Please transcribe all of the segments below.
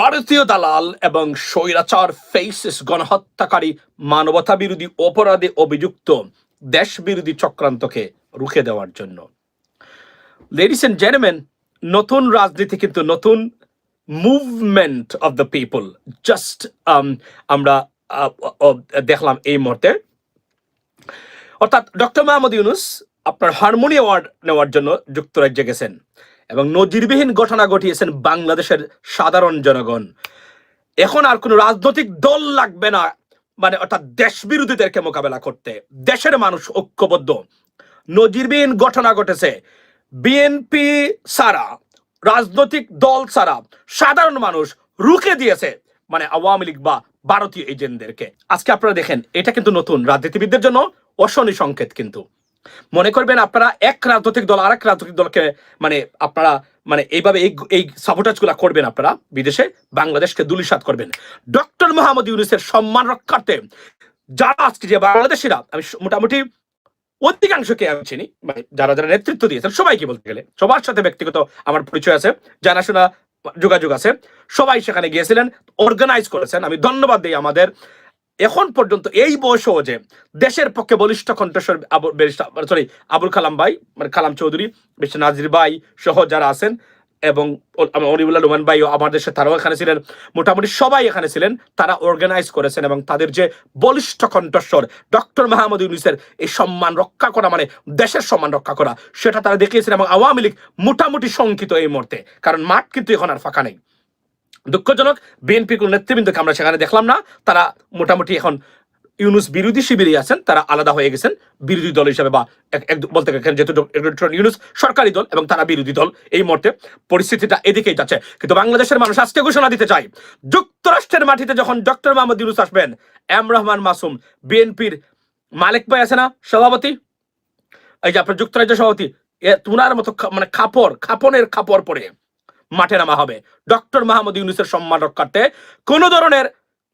ভারতীয় দালাল এবং স্বৈরাচার ফেসিস গণহত্যাকারী মানবতা বিরোধী অপরাধে অভিযুক্ত দেশ বিরোধী চক্রান্তকে রুখে দেওয়ার জন্য। লেডিস এন্ড জেন্টলম্যান নতুন রাজনীতি কিন্তু নতুন movement of the people just আমরা দেখলাম এই মুহূর্তে। অর্থাৎ ডক্টর মাহমুদ ইউনুস আপনার হারমোনি অ্যাওয়ার্ড নেওয়ার জন্য যুক্তরাজ্যে গেছেন। এবং নজিরবিহীন ঘটনা ঘটিয়েছেন বাংলাদেশের সাধারণ জনগণ। এখন আর কোনো রাজনৈতিক দল লাগবে না মানে অর্থাৎ দেশ বিরোধীদেরকে মোকাবেলা করতে। দেশের মানুষ ঐক্যবদ্ধ। নজিরবিহীন ঘটনা ঘটেছে। বিএনপি ছাড়া, রাজনৈতিক দল ছাড়া সাধারণ মানুষ রুখে দিয়েছে মানে আওয়ামী লীগ বা ভারতীয় এজেন্টদেরকে। আজকে আপনারা দেখেন, এটা কিন্তু নতুন। রাজনীতিবিদদের জন্য অশনি সংকেত কিন্তু। মনে করবেন আপনারা এক রাজনৈতিক দল, আরেক রাজনৈতিক দলকে মানে আপনারা মানে এইভাবে এই এই সাপোর্টাজগুলা করবেন আপনারা বিদেশে, বাংলাদেশকে দুলিশাত করবেন। ডক্টর মোহাম্মদ ইউনুসের সম্মান রক্ষার্থে যারা আজকে যে বাংলাদেশিরা, আমি মোটামুটি অধিকাংশকে আমি চিনি মানে যারা যারা নেতৃত্ব দিয়েছেন, সবাইকে বলতে গেলে, সবার সাথে ব্যক্তিগত আমার পরিচয় আছে, জানাশোনা, যোগাযোগ আছে, সবাই সেখানে গিয়েছিলেন অর্গানাইজ করেছেন। আমি ধন্যবাদ দিই আমাদের এখন পর্যন্ত এই বয়সেও যে দেশের পক্ষে বলিষ্ঠ কণ্ঠস্বর সরি আবুল কালাম ভাই মানে কালাম চৌধুরী মিস্টার নাজির ভাই সহ যারা আছেন, এবং অনিবুল্লাহ রহমান ভাইও আমার দেশে তারাও এখানে ছিলেন। মোটামুটি সবাই এখানে ছিলেন, তারা অর্গানাইজ করেছেন, এবং তাদের যে বলিষ্ঠ কণ্ঠস্বর, ডক্টর মাহমুদ ইউনুসের এই সম্মান রক্ষা করা মানে দেশের সম্মান রক্ষা করা, সেটা তারা দেখিয়েছেন, এবং আওয়ামী লীগ মোটামুটি শঙ্কিত এই মুহূর্তে, কারণ মাঠ কিন্তু এখন আর ফাঁকা নেই। দুঃখজনক বিএনপি কোন নেতৃবৃন্দকে আমরা সেখানে দেখলাম না। তারা মোটামুটি এখন ইউনুস বিরোধী শিবিরে আছেন, তারা আলাদা হয়ে গেছেন, বিরোধী দল হিসাবে বা বলতে গেলে যেহেতু ইউনুস সরকারি দল এবং তারা বিরোধী দল, এই মুহূর্তে পরিস্থিতিটা এদিকেই যাচ্ছে। কিন্তু বাংলাদেশের মানুষ আজকে ঘোষণা দিতে চাই যুক্তরাষ্ট্রের মাটিতে যখন ডক্টর মোহাম্মদ ইউনুস আসবেন, এম রহমান মাসুম বিএনপির মালিক ভাই আছে না, সভাপতি? এই যে আপনার যুক্তরাজ্য সভাপতি তুনার মতো মানে খাপড় খাপনের খাপড় পরে। মাঠে নামা হবে। ডক্টর মাহমুদ ইউনুসের সম্মান রক্ষার্থে কোন ধরনের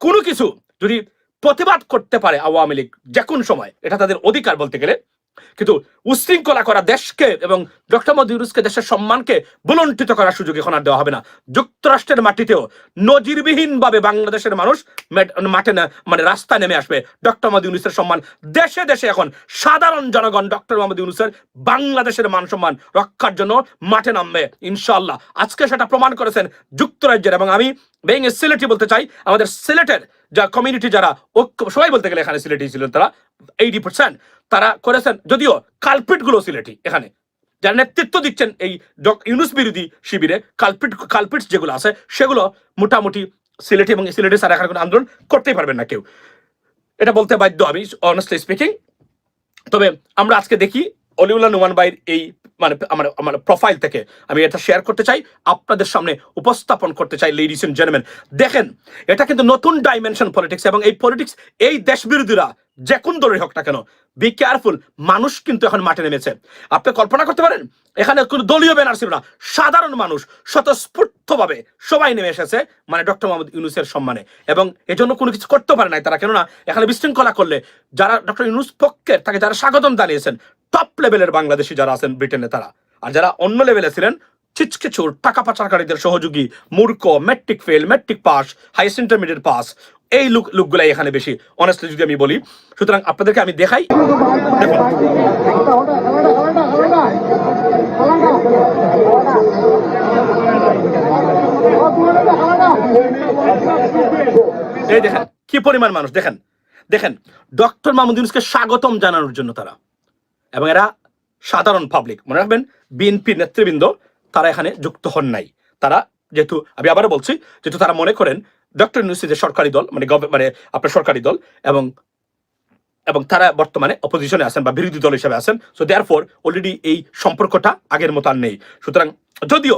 কোনো কিছু যদি প্রতিবাদ করতে পারে আওয়ামী লীগ, যে কোন সময়, এটা তাদের অধিকার বলতে গেলে কিন্তু উশৃঙ্খলা করা দেশকে এবং ডক্টর মোদী ইউনুসকে দেশের সম্মানকে বুলন্টিত করার সুযোগ এখন আর দেওয়া হবে না। যুক্তরাষ্ট্রের মাটিতেও নজিরবিহীন ভাবে বাংলাদেশের মানুষ মাঠে মানে রাস্তায় নেমে আসবে। ডক্টর মোদী ইউনুসের সম্মান দেশে দেশে এখন সাধারণ জনগণ ডক্টর মোহাম্মদ ইউনুসের বাংলাদেশের মান সম্মান রক্ষার জন্য মাঠে নামবে, ইনশাআল্লাহ। আজকে সেটা প্রমাণ করেছেন যুক্তরাজ্যের এবং আমি এ সিলেটি বলতে চাই, আমাদের সিলেটের যা কমিউনিটি যারা ঐক্য সবাই বলতে গেলে এখানে সিলেটি ছিলেন তারা এইটি পার্সেন্ট তারা করেছেন যদিও কালপিটগুলো সিলেটি এখানে। যার নেতৃত্ব দিচ্ছেন এই ইউনুস বিরোধী শিবিরে, কালপিট, কালপিটস যেগুলো আছে, সেগুলো মোটামুটি সিলেটি এবং সিলেটে সারা এখানে কোনো আন্দোলন করতেই পারবেন না কেউ। এটা বলতে বাধ্য আমি অনেস্টলি স্পিকিং তবে আমরা আজকে দেখি অলিউল্লাহ নুমান ভাইয়ের এই মানে আমার আমার প্রোফাইল থেকে আমি এটা শেয়ার করতে চাই, আপনাদের সামনে উপস্থাপন করতে চাই লেডিস এন্ড জেন্টলম্যান দেখেন, এটা কিন্তু নতুন ডাইমেনশন পলিটিক্স এবং এই পলিটিক্স এই দেশ বিরোধীরা যে কোন দলের হোক না কেন বি কেয়ারফুল মানুষ কিন্তু এখন মাঠে নেমেছে। আপনি কল্পনা করতে পারেন, এখানে কোনো দলীয় ব্যানার ছিল না, সাধারণ মানুষ স্বতঃস্ফূর্তভাবে সবাই নেমে এসেছে মানে ডক্টর মোহাম্মদ ইউনুসের সম্মানে। এবং এজন্য কোনো কিছু করতে পারে নাই তারা, কেননা এখানে বিশৃঙ্খলা করলে যারা ডক্টর ইউনুস পক্ষের, তাকে যারা স্বাগতম জানিয়েছেন টপ লেভেলের বাংলাদেশি যারা আছেন ব্রিটেনে তারা। আর যারা অন্য লেভেলে ছিলেন ছিচকে চোর টাকা পাচারকারীদের সহযোগী, মূর্খ matric fail matric pass highest intermediate pass এই লুক লুকগুলাই এখানে বেশি। অনেস্টলি যদি আমি বলি, সুতরাং আপনাদেরকে আমি দেখাই। দেখুন। এই দেখেন, কি পরিমাণ মানুষ, দেখেন। দেখেন, ডক্টর মাহমুদ স্বাগতম জানানোর জন্য তারা। এবং এরা সাধারণ পাবলিক মনে রাখবেন বিএনপি নেতৃবৃন্দ, তারা এখানে যুক্ত হন নাই। তারা যেহেতু, আমি আবারও বলছি, যেহেতু তারা মনে করেন ডক্টর ইউনুসি যে সরকারি দল মানে মানে আপনার সরকারি দল, এবং এবং তারা বর্তমানে অপোজিশনে আছেন বা বিরোধী দল হিসেবে আছেন সো দেয়ার ফোর অলরেডি এই সম্পর্কটা আগের মতো আর নেই। সুতরাং, যদিও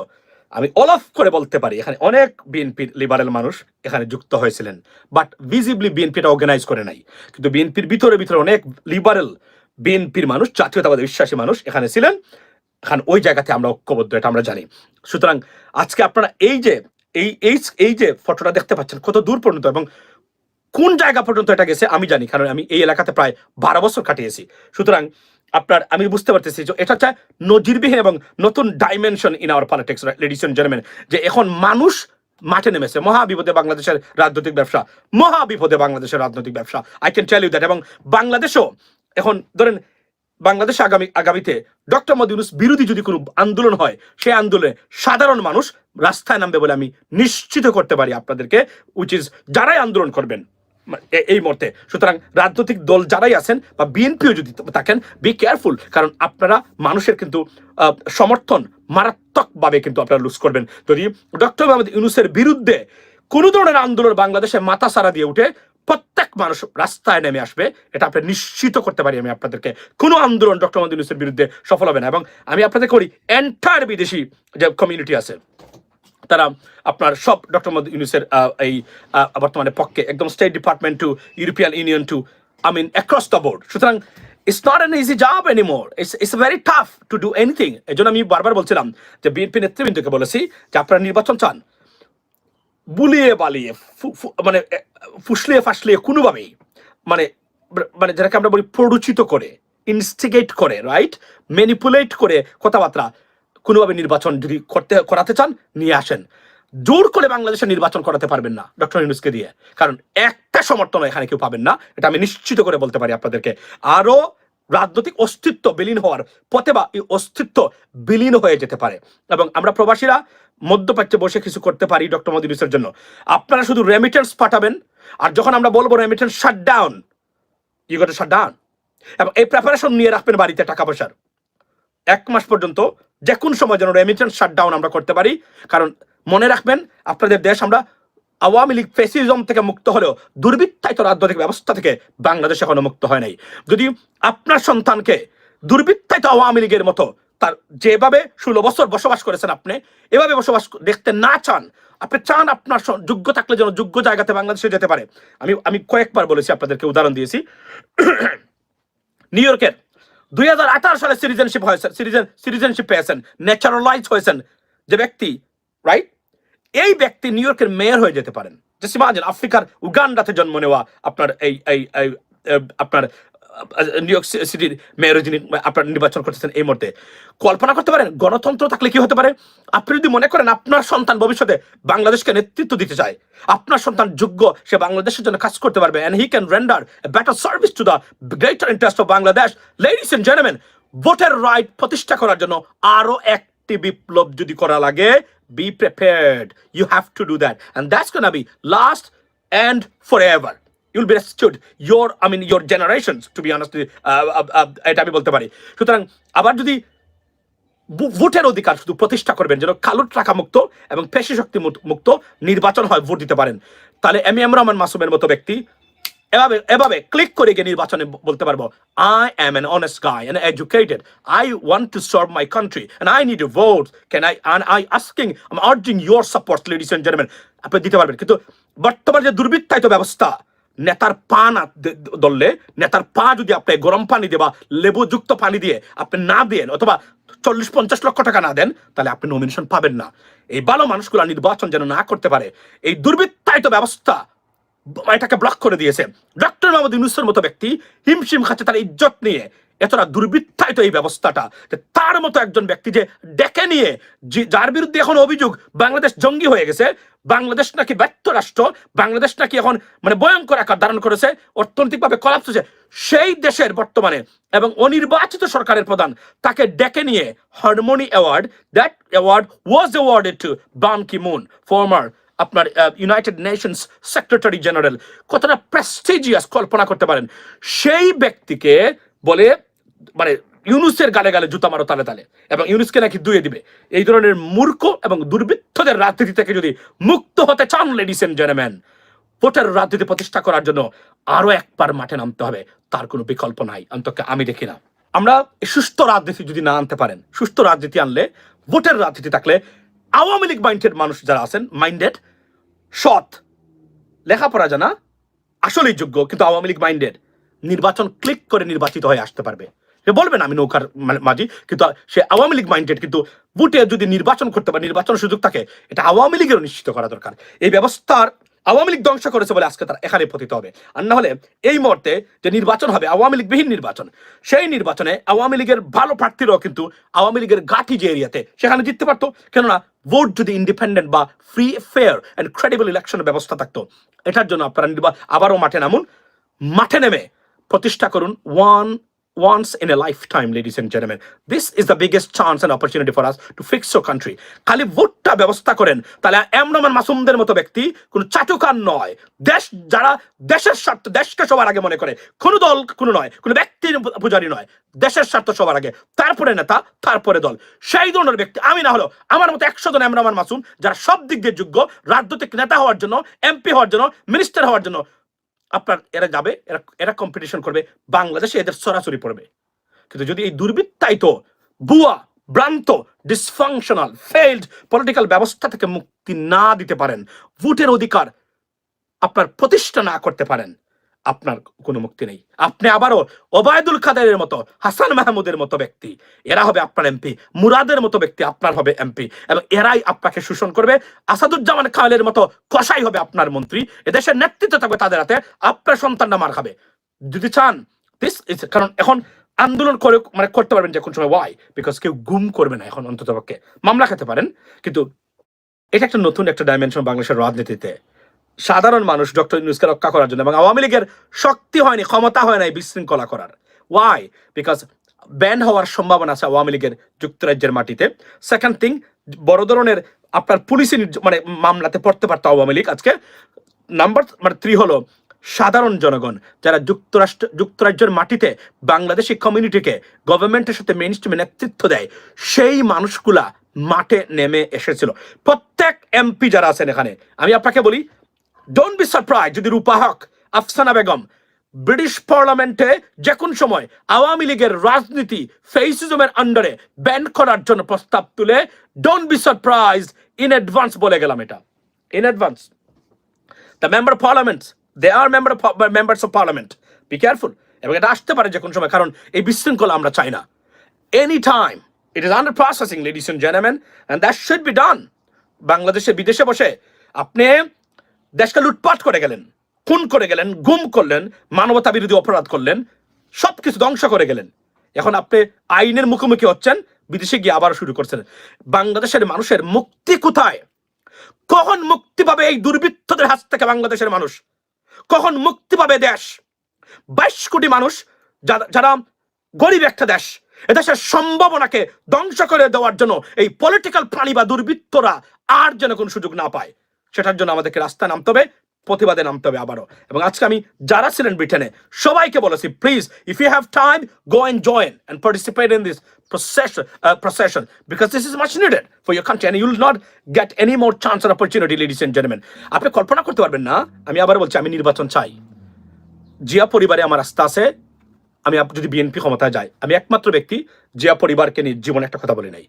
আমি অলফ করে বলতে পারি, এখানে অনেক বিএনপির লিবারেল মানুষ এখানে যুক্ত হয়েছিলেন বাট ভিজিবলি বিএনপিটা অর্গানাইজ করে নাই। কিন্তু বিএনপির ভিতরে ভিতরে অনেক লিবারেল বিএনপির মানুষ, জাতীয়তাবাদী বিশ্বাসী মানুষ এখানে ছিলেন। এখানে ওই জায়গাতে আমরা ঐক্যবদ্ধ, এটা আমরা জানি। সুতরাং আজকে আপনারা এই যে, এই এই এই যে ফটোটা দেখতে পাচ্ছেন, কত দূর পর্যন্ত এবং কোন জায়গা পর্যন্ত এটা গেছে আমি জানি, কারণ আমি এই এলাকাতে প্রায় বারো বছর কাটিয়েছি। সুতরাং আপনার, আমি বুঝতে পারতেছি যে এটা হচ্ছে নজিরবিহীন এবং নতুন dimension in our politics ladies and gentleman যে এখন মানুষ মাঠে নেমেছে। মহাবিপদে বাংলাদেশের রাজনৈতিক ব্যবসা, মহাবিপদে বাংলাদেশের রাজনৈতিক ব্যবসা। I can tell you that এবং বাংলাদেশও এখন ধরেন বাংলাদেশে আগামী, আগামীতে ডক্টর মোদী ইউনুস বিরোধী যদি কোনো আন্দোলন হয় সেই আন্দোলনে সাধারণ মানুষ রাস্তায় নামবে বলে আমি নিশ্চিত করতে পারি আপনাদেরকে উইচ ইজ যারাই আন্দোলন করবেন এই মুহূর্তে। সুতরাং রাজনৈতিক দল যারাই আছেন বা বিএনপিও যদি থাকেন বি কেয়ারফুল কারণ আপনারা মানুষের কিন্তু সমর্থন মারাত্মকভাবে কিন্তু আপনারা লুজ করবেন। যদি ডক্টর মোহাম্মদ ইউনুসের বিরুদ্ধে কোনো ধরনের আন্দোলন বাংলাদেশে মাথা সারা দিয়ে উঠে প্রত্যেক মানুষ রাস্তায় নেমে আসবে, এটা আপনি নিশ্চিত করতে পারি আমি আপনাদেরকে। কোনো আন্দোলন ডক্টর মোহাম্মদ ইউনুসের বিরুদ্ধে সফল হবে না এবং আমি আপনাদের করি এন্টায়ার বিদেশি যে কমিউনিটি আছে, তারা আপনার সব ডক্টর মোহাম্মদ ইউনুসের এই বর্তমানে পক্ষে একদম state department to European Union to I mean across the board সুতরাং it's not an easy job anymore it's it's very tough to do anything এই জন্য আমি বারবার বলছিলাম যে বিএনপি নেতৃবৃন্দকে বলেছি যে আপনারা নির্বাচন চান বুলিয়ে বালিয়ে মানে ফুসলিয়ে ফাসলিয়ে কোনোভাবেই মানে মানে যেটাকে আমরা বলি প্ররোচিত করে ইনস্টিগেট করে রাইট ম্যানিপুলেট করে কথাবার্তা কোনোভাবে নির্বাচন যদি করতে, করাতে চান, নিয়ে আসেন। জোর করে বাংলাদেশে নির্বাচন করাতে পারবেন না ডক্টর ইউনুসকে দিয়ে। কারণ একটা সমর্থন এখানে কেউ পাবেন না, এটা আমি নিশ্চিত করে বলতে পারি আপনাদেরকে। আরও রাজনৈতিক অস্তিত্ব বিলীন হওয়ার পথে বা এই অস্তিত্ব বিলীন হয়ে যেতে পারে। এবং আমরা প্রবাসীরা মধ্যপ্রাচ্যে বসে কিছু করতে পারি ডক্টর মোদী ইউনুসের জন্য। আপনারা শুধু রেমিটেন্স পাঠাবেন, আর যখন আমরা বলব remittance shut down you got shut down এবং এই প্রিপারেশন নিয়ে রাখবেন বাড়িতে টাকা পয়সার। এক মাস পর্যন্ত যে কোন সময় যেন রেমিটেন্স শাটডাউন আমরা করতে পারি। কারণ মনে রাখবেন, আপনাদের দেশ আমরা আওয়ামী লীগ ফেসিজম থেকে মুক্ত হলেও দুর্বৃত্তায়িত রাজনৈতিক ব্যবস্থা থেকে বাংলাদেশ এখনও মুক্ত হয় নাই। যদি আপনার সন্তানকে দুর্বৃত্তায়িত আওয়ামী লীগের মতো তার যেভাবে ষোলো বছর বসবাস করেছেন আপনি, এভাবে বসবাস দেখতে না চান, আপনি চান আপনার যোগ্য থাকলে যেন যোগ্য জায়গাতে বাংলাদেশে যেতে পারে। আমি আমি কয়েকবার বলেছি আপনাদেরকে, উদাহরণ দিয়েছি। নিউ ইয়র্কের দুই হাজার আঠারো সালে সিটিজেনশিপ হয়েছে, সিটিজেন, সিটিজেনশিপ পেয়েছেন ন্যাচারালাইজ হয়েছেন যে ব্যক্তি রাইট এই ব্যক্তি নিউ ইয়র্কের মেয়র হয়ে যেতে পারেন। জাস্ট ইমাজিন আফ্রিকার উগান্ডাতে জন্ম নেওয়া আপনার এই এই আপনার নিউ ইয়র্ক সিটির মেয়র যিনি আপনার নির্বাচন করতেছেন এই মুহূর্তে। কল্পনা করতে পারেন, গণতন্ত্র থাকলে কি হতে পারে? আপনি যদি মনে করেন আপনার সন্তান ভবিষ্যতে বাংলাদেশকে নেতৃত্ব দিতে চায়, আপনার সন্তান যোগ্য, সে বাংলাদেশের জন্য কাজ করতে পারবে and he can render better service to the greater interest of Bangladesh ladies and gentleman ভোটের রাইট প্রতিষ্ঠা করার জন্য আরও একটি বিপ্লব যদি করা লাগে be prepared you have to do that and that's gonna be last and forever. You'll Your, I mean, your generations, to be honest, uh, uh, uh, এটা আমি বলতে পারি। সুতরাং আবার যদি ভোটের অধিকার শুধু প্রতিষ্ঠা করবেন যেন কালো টাকা মুক্ত এবং পেশি শক্তি মুক্ত নির্বাচন হয় ভোট দিতে পারেন। তাহলে এম এম রহমান মাসুমের মতো ব্যক্তি এভাবে এভাবে ক্লিক করে গিয়ে নির্বাচনে বলতে পারব I am an honest guy and educated I want to serve my country and I need vote can I and I asking I urging your support ladies and gentleman আপনি দিতে পারবেন। কিন্তু বর্তমান যে দুর্বৃত্তায়িত ব্যবস্থা নেতার পা না দললে, নেতার পা যদি আপনি গরম পানি দিয়ে বা লেবুযুক্ত পানি দিয়ে আপনি না দেন অথবা চল্লিশ পঞ্চাশ লক্ষ টাকা না দেন, তাহলে আপনি নমিনেশন পাবেন না। এই ভালো মানুষগুলো নির্বাচন যেন না করতে পারে। এই দুর্বৃত্তায়িত ব্যবস্থা এটাকে ব্লক করে দিয়েছে। ডক্টর মোহাম্মদ ইউনুসের মতো ব্যক্তি হিমশিম খাচ্ছে তার ইজ্জত নিয়ে। এতটা দুর্বৃত্তায়িত এই ব্যবস্থাটা তার মতো একজন ব্যক্তি যে ডেকে নিয়ে যার বিরুদ্ধে এখন অভিযোগ বাংলাদেশ জঙ্গি হয়ে গেছে, বাংলাদেশ নাকি ব্যর্থ রাষ্ট্র, বাংলাদেশ নাকি এখন মানে ভয়ঙ্কর আকার ধারণ করেছে, অর্থনৈতিকভাবে কলাপস হয়েছে, সেই দেশের বর্তমানে এবং অনির্বাচিত সরকারের প্রধান তাকে ডেকে নিয়ে harmony award that award was awarded to Ban Ki Moon former আপনার ইউনাইটেড নেশনস সেক্রেটারি জেনারেল কতটা প্রেস্টিজিয়াস কল্পনা করতে পারেন। সেই ব্যক্তিকে বলে মানে ইউনুসের গালে গালে জুতা মারো তালে তালে। এবং ইউনুসকে নাকি দুয়ে দিবে। এই ধরনের মূর্খ এবং দুর্বৃত্তদের রাজনীতি থেকে যদি মুক্ত হতে চান লেডিস এন্ড জেন্টলম্যান ভোটের রাজনীতি প্রতিষ্ঠা করার জন্য আরও একবার মাঠে নামতে হবে। তার কোনো বিকল্প নাই। অন্তত আমি দেখি না। আমরা সুস্থ রাজনীতি যদি না আনতে পারেন, সুস্থ রাজনীতি আনলে, ভোটের রাজনীতি থাকলে আওয়ামী লীগ মাইন্ডেড মানুষ যারা আছেন মাইন্ডেড সৎ। লেখাপড়া জানা আসলেই যোগ্য, কিন্তু আওয়ামী লীগ মাইন্ডেড নির্বাচন ক্লিক করে নির্বাচিত হয়ে আসতে পারবে। সে বলবে না আমি নৌকার মাঝি, কিন্তু সে আওয়ামী লীগ মাইন্ডেড কিন্তু বুটে যদি নির্বাচন করতে পারে নির্বাচন সুযোগ থাকে, এটা আওয়ামী লীগেরও নিশ্চিত করা দরকার। এই ব্যবস্থার আওয়ামী লীগ ধ্বংস করেছে বলে আজকে তারা এখানে পতিত হবে। আর না হলে এই মুহূর্তে যে নির্বাচন হবে, আওয়ামী লীগবিহীন নির্বাচন, সেই নির্বাচনে আওয়ামী লীগের ভালো প্রার্থীরাও কিন্তু আওয়ামী লীগের ঘাঁটি যে এরিয়াতে, সেখানে জিততে পারতো। কেননা ভোট যদি ইন্ডিপেন্ডেন্ট বা ফ্রি ফেয়ার অ্যান্ড ক্রেডিবল ইলেকশনের ব্যবস্থা থাকতো, এটার জন্য আপনারা আবারও মাঠে নামুন। মাঠে নেমে প্রতিষ্ঠা করুন। One once in a lifetime, ladies and gentlemen. This is the biggest chance and opportunity for us to fix your country. খালি ভোটটা ব্যবস্থা করেন তাহলে এমনমান মাসুমদের মতো ব্যক্তি কোনো চাটুকার নয় দেশ যারা দেশের স্বার্থ দেশকে সবার আগে মনে করে কোনো দল কোনো নয় কোনো ব্যক্তির পূজারি নয় দেশের স্বার্থ সবার আগে তারপরে নেতা তারপরে দল সেই ধরনের ব্যক্তি আমি না হলো আমার মতো একশো জন এমরামান মাসুম যারা সব দিক দিয়ে যোগ্য রাজনৈতিক নেতা হওয়ার জন্য এমপি হওয়ার জন্য মিনিস্টার হওয়ার জন্য আপনার, এরা যাবে, এরা এরা কম্পিটিশন করবে, বাংলাদেশে এদের সরাসরি পড়বে। কিন্তু যদি এই দুর্বৃত্তায়িত বুয়া ভ্রান্ত ডিসফাংশনাল ফেইল্ড পলিটিক্যাল ব্যবস্থা থেকে মুক্তি না দিতে পারেন, ভোটের অধিকার আপনার প্রতিষ্ঠা না করতে পারেন আপনার কোনো মুক্তি নেই। আপনি আবারও ওবায়দুল কাদেরের মতো, হাসান মাহমুদের মতো ব্যক্তি। এরা হবে আপনার এমপি, মুরাদের মতো ব্যক্তি আপনার হবে এমপি এবং এরাই আপনাকে শোষণ করবে। আসাদুজ্জামান খালের মতো কষাই হবে আপনার মন্ত্রী। এদেশের নেতৃত্ব থাকবে তাদের হাতে, আপনার সন্তানরা মার খাবে। যদি চান দিস কারণ এখন আন্দোলন করে মানে করতে পারবেন যে কোন সময়। ওয়াই বিকজ কেউ গুম করবে না এখন অন্তত পক্ষে মামলা খেতে পারেন, কিন্তু এটা একটা নতুন একটা ডাইমেনশন বাংলাদেশের রাজনীতিতে। সাধারণ মানুষ ডক্টর ইউনুসকে রক্ষা করার জন্য এবং আওয়ামী লীগের শক্তি হয়নি, ক্ষমতা হয় নাই বিশৃঙ্খলা করার। ওয়াই বিকজ ব্যান হওয়ার সম্ভাবনা আছে আওয়ামী লীগের যুক্তরাজ্যের মাটিতে। সেকেন্ড থিং বড় ধরনের আপনার পুলিশি মানে মামলাতে পড়তে পারতো আওয়ামী লীগ আজকে। নাম্বার মানে থ্রি হলো সাধারণ জনগণ, যারা যুক্তরাষ্ট্র যুক্তরাজ্যের মাটিতে বাংলাদেশি কমিউনিটিকে গভর্নমেন্টের সাথে মেইন স্ট্রিমে নেতৃত্ব দেয়, সেই মানুষগুলা মাঠে নেমে এসেছিল। প্রত্যেক এমপি যারা আছেন এখানে, আমি আপনাকে বলি ডোন্ট বি সারপ্রাইজ যদি রূপা হক, আফসানা বেগম, ব্রিটিশ পার্লামেন্টে যে কোন সময় আওয়ামী লীগের রাজনীতি, ফেসিজমের আন্ডারে ব্যান করার জন্য প্রস্তাব তুলে don't be surprise in advance বলে গেলাম এটা। In advance the member parliament they are member members of parliament be careful এবং এটা আসতে পারে যে কোনো সময়, কারণ এই বিশৃঙ্খলা আমরা চাই না। Any time it is under processing ladies and gentleman and that should be done বাংলাদেশে, বিদেশে বসে আপনি দেশকে লুটপাট করে গেলেন, খুন করে গেলেন, গুম করলেন মানবতা বিরোধী অপরাধ করলেন, সবকিছু ধ্বংস করে গেলেন। এখন আপনি আইনের মুখোমুখি হচ্ছেন, বিদেশে গিয়ে আবার শুরু করছেন। বাংলাদেশের মানুষের মুক্তি কোথায়? কখন মুক্তি পাবে এই দুর্বৃত্তদের হাত থেকে বাংলাদেশের মানুষ? কখন মুক্তি পাবে দেশ? বাইশ কোটি মানুষ যারা গরিব একটা দেশ, এদেশের সম্ভাবনাকে ধ্বংস করে দেওয়ার জন্য এই পলিটিক্যাল প্রাণী বা দুর্বৃত্তরা আর যেন কোনো সুযোগ না পায়। সেটার জন্য আমাদেরকে রাস্তায় নামতে হবে প্রতিবাদে নামতে হবে আবারও। এবং আজকে আমি যারা ছিলেন ব্রিটেনে সবাইকে বলেছি please if you have time go and join and participate in this procession, uh, procession because this is much needed for your country and you will not get any more ladies and আপনি কল্পনা করতে পারবেন না আমি আবার বলছি আমি নির্বাচন চাই। জিয়া পরিবারে আমার আস্থা আছে আমি যদি বিএনপি ক্ষমতায় যায় আমি একমাত্র ব্যক্তি জিয়া পরিবারকে নিয়ে জীবনে একটা কথা বলি নাই।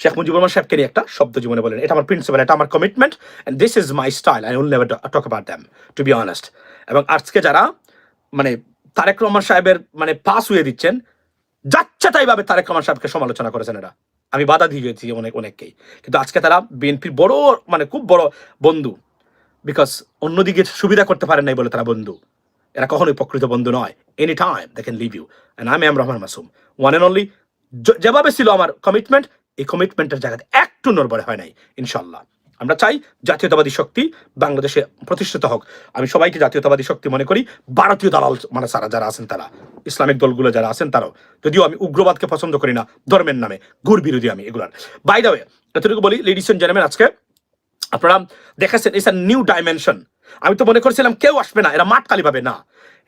শেখ মুজিবুর রহমান সাহেবকে একটা শব্দ জীবনে বলেন। এটা আমার প্রিন্সিপাল এটা আমার commitment and this is my style I will never talk about them to be honest এবং আজকে যারা মানে তারেক রহমান সাহেবের মানে পাস হয়ে দিচ্ছেন যাচ্ছে তাই ভাবে তারেক রহমান সাহেবকে সমালোচনা করেছেন এরা। আমি বাধা দিয়েছি অনেক, অনেককেই। কিন্তু আজকে তারা বিএনপির বড় মানে খুব বড় বন্ধু বিকজ অন্যদিকে সুবিধা করতে পারেন নাই বলে তারা বন্ধু। এরা কখনোই প্রকৃত বন্ধু নয়। Any time they can leave you and আমি am Rahman Masum one and only যেভাবে ছিল আমার কমিটমেন্ট এই কমিটমেন্টের জায়গাতে একটু নড়বড়ে হয় নাই ইনশাল্লাহ আমরা চাই জাতীয়তাবাদী শক্তি বাংলাদেশে প্রতিষ্ঠিত হোক। আমি সবাইকে জাতীয়তাবাদী শক্তি মনে করি, ভারতীয় দালাল মানে সারা যারা আছেন তারা, ইসলামিক দলগুলো যারা আছেন তারাও। যদিও আমি উগ্রবাদকে পছন্দ করি না, ধর্মের নামে ঘুর বিরোধী আমি এগুলার। বাই এতটুকু বলি লেডিস এন্ড জেন্টলম্যান আজকে আপনারা দেখেছেন ইটস নিউ ডাইমেনশন আমি তো মনে করছিলাম কেউ আসবে না, এরা মাঠ খালি পাবে, না।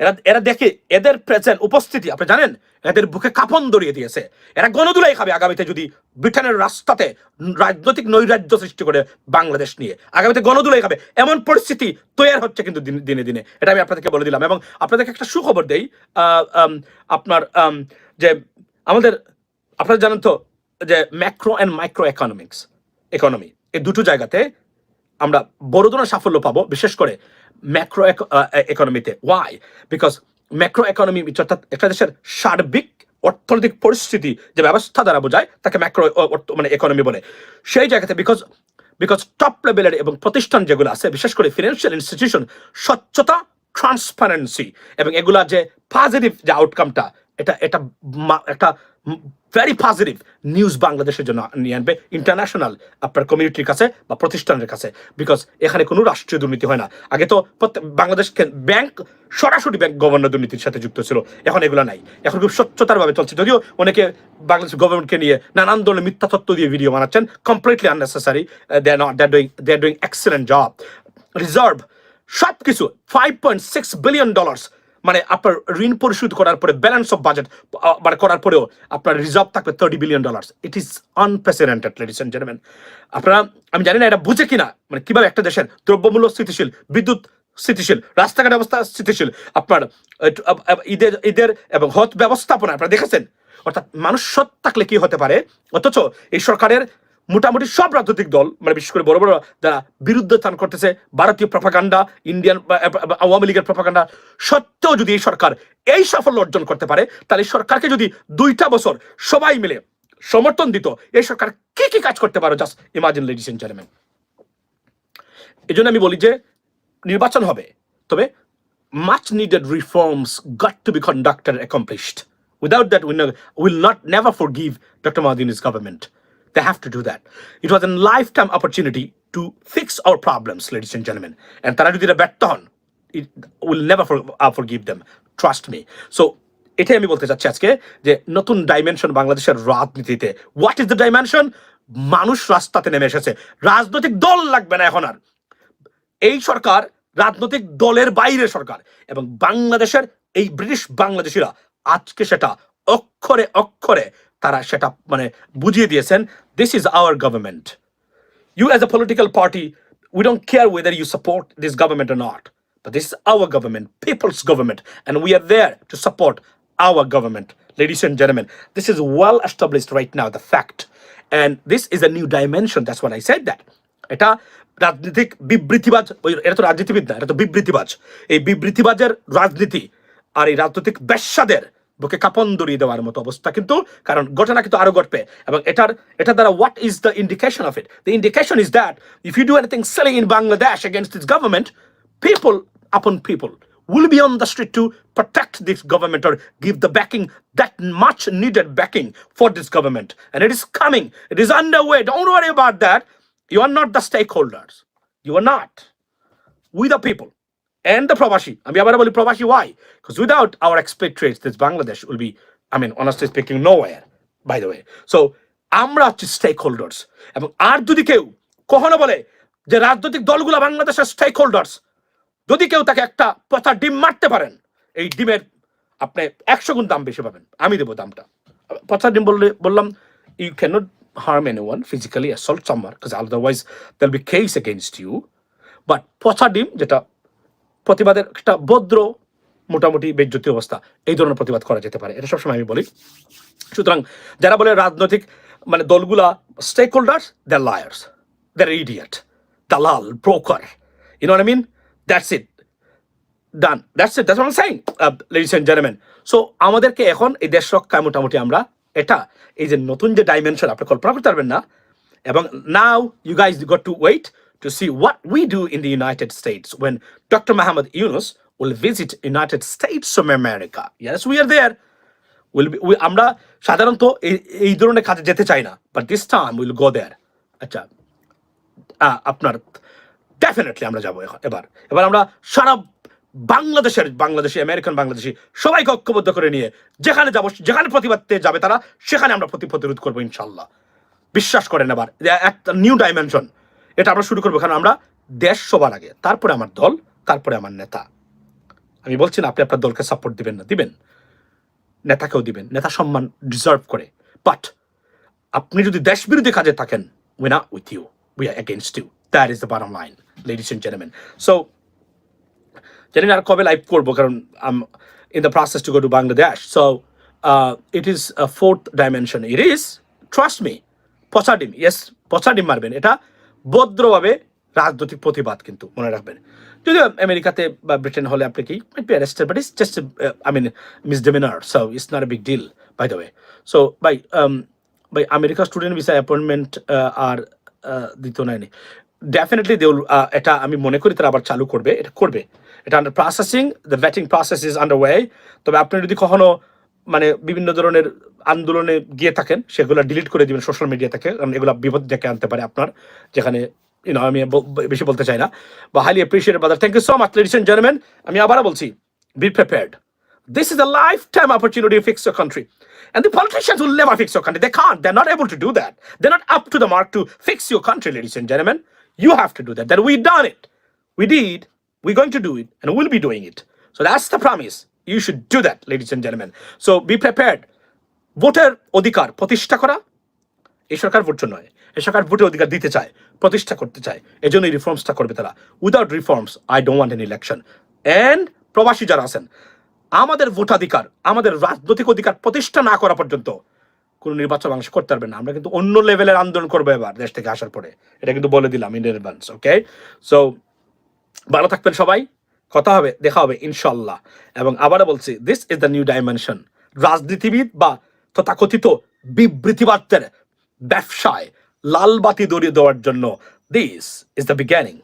এরা এরা দেখে এদের প্রেজেন্ট উপস্থিতি, আপনি জানেন? এদের বুকে কাপন দড়িয়ে দিয়েছে। এরা গণদুলাই খাবে আগামীতে যদি ব্রিটেনের রাস্তাতে রাজনৈতিক নৈরাজ্য সৃষ্টি করে বাংলাদেশ নিয়ে। আগামীতে গণদুলাই খাবে। এমন পরিস্থিতি তৈরি হচ্ছে কিন্তু দিনে দিনে এটা আমি আপনাদেরকে বলে দিলাম। এবং আপনাদেরকে একটা সুখবর দেই আপনার যে আমাদের, আপনারা জানেন তো যে macro and micro economics economy এই দুটো জায়গাতে আমরা বড় ধরনের সাফল্য পাবো, বিশেষ করে ম্যাক্রো ইকোনমিতে ওয়াই বিকজ ম্যাক্রো ইকোনমি অর্থাৎ একটা দেশের সার্বিক অর্থনৈতিক পরিস্থিতি যে ব্যবস্থা দ্বারা বোঝায়, তাকে ম্যাক্রো মানে ইকোনমি বলে। সেই জায়গাতে বিকজ বিকজ টপ লেভেলের এবং প্রতিষ্ঠান যেগুলো আছে, বিশেষ করে ফিনান্সিয়াল ইনস্টিটিউশন স্বচ্ছতা ট্রান্সপারেন্সি এবং এগুলা যে পজিটিভ যে আউটকামটা এটা এটা একটা ভেরি পজিটিভ নিউজ বাংলাদেশের জন্য নিয়ে আনবে ইন্টারন্যাশনাল আপনার কমিউনিটির কাছে বা প্রতিষ্ঠানের কাছে বিকজ এখানে কোনো রাষ্ট্রীয় দুর্নীতি হয় না। আগে তো বাংলাদেশ ব্যাংক সরাসরি ব্যাংক গভর্নর দুর্নীতির সাথে যুক্ত ছিল, এখন এগুলো নাই। এখন খুব স্বচ্ছতার ভাবে চলছে। যদিও অনেকে বাংলাদেশ গভর্নমেন্টকে নিয়ে নানান ধরনের মিথ্যা তত্ত্ব দিয়ে ভিডিও বানাচ্ছেন completely unnecessary they are not they doing they are doing excellent job reserve সব কিছু five point six billion dollars মানে আপনার ঋণ পরিশোধ করার পরে ব্যালেন্স অফ বাজেট মানে করার পরেও আপনার রিজার্ভ থাকবে thirty billion dollars it is unprecedented ladies and gentleman আপনারা, আমি জানি না এটা বুঝে কিনা মানে কীভাবে একটা দেশের দ্রব্যমূল্য স্থিতিশীল, বিদ্যুৎ স্থিতিশীল, রাস্তাঘাট অবস্থা স্থিতিশীল, আপনার ঈদের ঈদের এবং হত ব্যবস্থাপনা, আপনারা দেখেছেন? অর্থাৎ মানুষ সৎ থাকলে কি হতে পারে? অথচ এই সরকারের মোটামুটি সব রাজনৈতিক দল মানে বিশেষ করে বড় বড় যারা বিরুদ্ধতান করতেছে ভারতীয় প্রপাগান্ডা ইন্ডিয়ান আওয়ামী লীগের প্রপাগান্ডা সত্ত্বেও যদি এই সরকার এই সাফল্য অর্জন করতে পারে তাহলে সরকারকে যদি দুইটা বছর সবাই মিলে সমর্থন দিত এই সরকার কি কি কাজ করতে পারো just imagine ladies and gentleman এই জন্য আমি বলি যে নির্বাচন হবে তবে much needed reforms got to be and accomplished. Without that, we ne- will not never forgive Dr. Mahdi's government. They have to do that. It was a lifetime opportunity to fix our problems, ladies and gentlemen. And তারা যদি এটা ব্যর্থ হন, for, uh, forgive them. Trust me. So এটাই আমি বলতে চাচ্ছি আজকে যে নতুন ডাইমেনশন বাংলাদেশের রাজনীতিতে হোয়াট ইজ দ্য ডাইমেনশন মানুষ রাস্তাতে নেমে এসেছে রাজনৈতিক দল লাগবে না এখন আর এই সরকার রাজনৈতিক দলের বাইরে সরকার এবং বাংলাদেশের এই ব্রিটিশ বাংলাদেশিরা আজকে সেটা অক্ষরে অক্ষরে তারা সেটা মানে বুঝিয়ে দিয়েছেন this is our government you as a political party, we don't care whether you support this government or not. But this is our government, people's government, and we are there to support our government. Ladies and gentlemen, this is well established right now, the fact. And this is a new dimension. That's what I said that. এটা রাজনৈতিক বিবৃতিবাজ ওই এটা তো রাজনীতিবিদ না এটা তো বিবৃতিবাজ এই বিবৃতিবাজের রাজনীতি আর এই রাজনৈতিক বেশ্যাদের বুকে কাপন দড়িয়ে দেওয়ার মতো অবস্থা কিন্তু কারণ ঘটনা কিন্তু আরও ঘটবে এবং এটার এটা দ্বারা what is the indication of it the indication is that if you do anything selling in Bangladesh against this government people upon people will be on the street to protect this government or give the backing that much needed backing for this government and it is coming it is underway don't worry about that you are not the stakeholders you are not we the people and the Pravashi. আমি আবার বলি Pravashi why? Because without our expatriates, this Bangladesh will be, I mean, honestly speaking, nowhere, by the way. So আমরা হচ্ছে stake holders এবং আর যদি কেউ কখনো বলে যে রাজনৈতিক দলগুলো বাংলাদেশের স্টেক হোল্ডার্স যদি কেউ তাকে একটা পচা ডিম মারতে পারেন এই ডিমের আপনি একশো গুণ দাম বেশি পাবেন আমি দেবো দামটা পচা ডিম বললে বললাম you can't harm any one physically assault summer because otherwise they'll be case against you but পচা ডিম যেটা প্রতিবাদের একটা ভদ্র, মোটামুটি বেজ্জতি অবস্থা। এই ধরনের প্রতিবাদ করা যেতে পারে। এটা সবসময় আমি বলি। সুতরাং যারা বলে রাজনৈতিক মানে দলগুলা stakeholders the liars they're idiot দালাল broker you know I mean that's it done that's it that's I saying ladies and gentleman so আমাদেরকে এখন এই দেশ রক্ষায় মোটামুটি আমরা এটা, এই যে নতুন যে ডাইমেনশন আপনি কল্পনা করতে পারবেন না। এবং now you guys got to wait to see what we do in the United States when doctor Mahmud Yunus will visit United States of America yes we are there will be আমরা সাধারণত এই ধরনের কাজে যেতে চাই না but this time will go there আচ্ছা আপনার ডেফিনেটলি আমরা যাব এবার। এবার আমরা সারা বাংলাদেশের, বাংলাদেশি আমেরিকান বাংলাদেশি, সবাইকে ঐক্যবদ্ধ করে নিয়ে যেখানে যাব, যেখানে প্রতিবাদতে যাবে তারা, সেখানে আমরা প্রতি প্রতিরোধ করব, ইনশাল্লাহ। বিশ্বাস করেন এবার একটা নিউ ডাইমেনশন এটা আমরা শুরু করব। কারণ আমরা দেশ সবার আগে, তারপরে আমার দল, তারপরে আমার নেতা। আমি বলছি না, আপনি আপনার দলকে সাপোর্ট দিবেন না, দিবেন। নেতাকেও দিবেন, নেতা সম্মান ডিজার্ভ করে। বাট আপনি যদি দেশ বিরোধী কাজে থাকেন উই না with you we are against you that is the bottom line ladies and gentleman so জানি না আর কবে লাইভ করব, কারণ I'm in the process to go to Bangladesh so it is fourth dimension it is trust me পচা ডিম yes পচা ডিম মারবেন। এটা ভদ্রভাবে রাজনৈতিক প্রতিবাদ কিন্তু মনে রাখবেন। যদিও আমেরিকাতে বা ব্রিটেন হলে আপনি কি arrested but is just I mean so it's not a big deal by the way so bye bye America student visa appointment আর দিত নেয়নি ডেফিনেটলি দেউল এটা আমি মনে করি তারা আবার চালু করবে, এটা করবে। এটা under processing the vetting process is under way তবে আপনি যদি কখনো মানে বিভিন্ন ধরনের আন্দোলনে গিয়ে থাকেন সেগুলো ডিলিট করে দিবেন সোশ্যাল মিডিয়া থেকে কারণ এগুলো বিপদ ডেকে আনতে পারে আপনার যেখানে you আমি বেশি বলতে চাই না বা highly appreciate brother thank you so much ladies and gentleman আমি আবারও বলছি be prepared This is a lifetime opportunity to fix your country. And the politicians will never fix your country. They can't. They're not able to do that. They're not up to the mark to fix your country, ladies and gentlemen. You have to do that. That we done it. We did. We're going to do it. And we'll be doing it. So that's the promise. You should do that ladies and gentlemen. So be prepared. ভোটের অধিকার প্রতিষ্ঠা করা এই সরকার vote নয়। এই সরকার ভোটের অধিকার দিতে চায়, প্রতিষ্ঠা করতে চায়। এই এই রিফর্মসটা করবে তারা। Without reforms I don't want an election and প্রবাসী যারা আছেন, আমাদের ভোটাধিকার, আমাদের রাজনৈতিক অধিকার প্রতিষ্ঠা না করা পর্যন্ত কোনো নির্বাচন বাংলাদেশ করতে পারবে না। আমরা কিন্তু অন্য লেভেলের আন্দোলন করব এবার দেশ থেকে আসার পরে। এটা কিন্তু বলে দিলাম ইন অ্যাডভান্স ওকে সো ভালো থাকবেন সবাই। কথা হবে, দেখা হবে ইনশাল্লাহ এবং আবারও বলছি this is the new dimension রাজনীতিবিদ বা তথাকথিত বিবৃতিবাদের ব্যবসায় লালবাতি দড়িয়ে দেওয়ার জন্য দিস ইজ দ্য বিজ্ঞানিং